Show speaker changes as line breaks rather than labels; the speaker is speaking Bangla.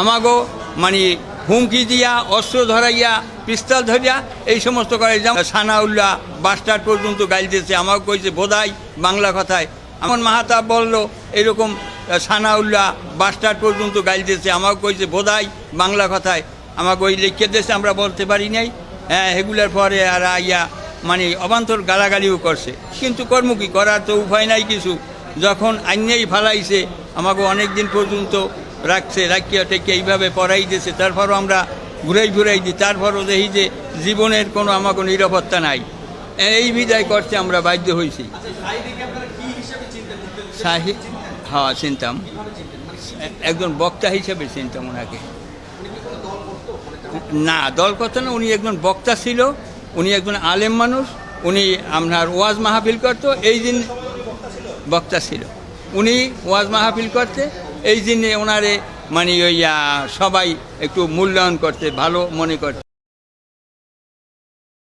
আমাগো মানে হুমকি দিয়া, অস্ত্র ধরাইয়া, পিস্তল ধরিয়া, এই সমস্ত করে যেমন সানাউল্লাহ বাস্টার পর্যন্ত গাইল দিয়েছে আমাকে কইছে, বোধাই বাংলা কথায়। আমার মাহাতা বলল, এরকম সানাউল্লাহ বাস্টার পর্যন্ত গাইতেছে আমাকে কইছে, বোধাই বাংলা কথায়। আমাকে ওই লিখে দিয়েছে, আমরা বলতে পারি নাই। হ্যাঁ এগুলার পরে আর আইয়া মানে অবান্তর গালাগালিও করছে। কিন্তু কর্ম কি, করার তো উপায় নাই কিছু। যখন আইনেই ফালাইছে আমাকে অনেক দিন পর্যন্ত রাখছে, রাখিয়া টেকে এইভাবে পড়াই দিয়েছে তারপরও আমরা ঘুরাই ঘুরাই দিই। তারপরও দেখি যে জীবনের কোনো আমাকে নিরাপত্তা নাই। এই বিদায় করতে আমরা বাধ্য হয়েছি সাহি হ্যাঁ চিনতাম। একজন বক্তা হিসেবে চিনতাম ওনাকে। না, দল কথা না, উনি একজন বক্তা ছিল, উনি একজন আলেম মানুষ, উনি আপনার ওয়াজ মাহফিল করতো, এই দিন বক্তা ছিল। উনি ওয়াজ মাহফিল করতে এই দিনে ওনারে মানে ওই সবাই একটু মূল্যায়ন করতে ভালো মনে করতে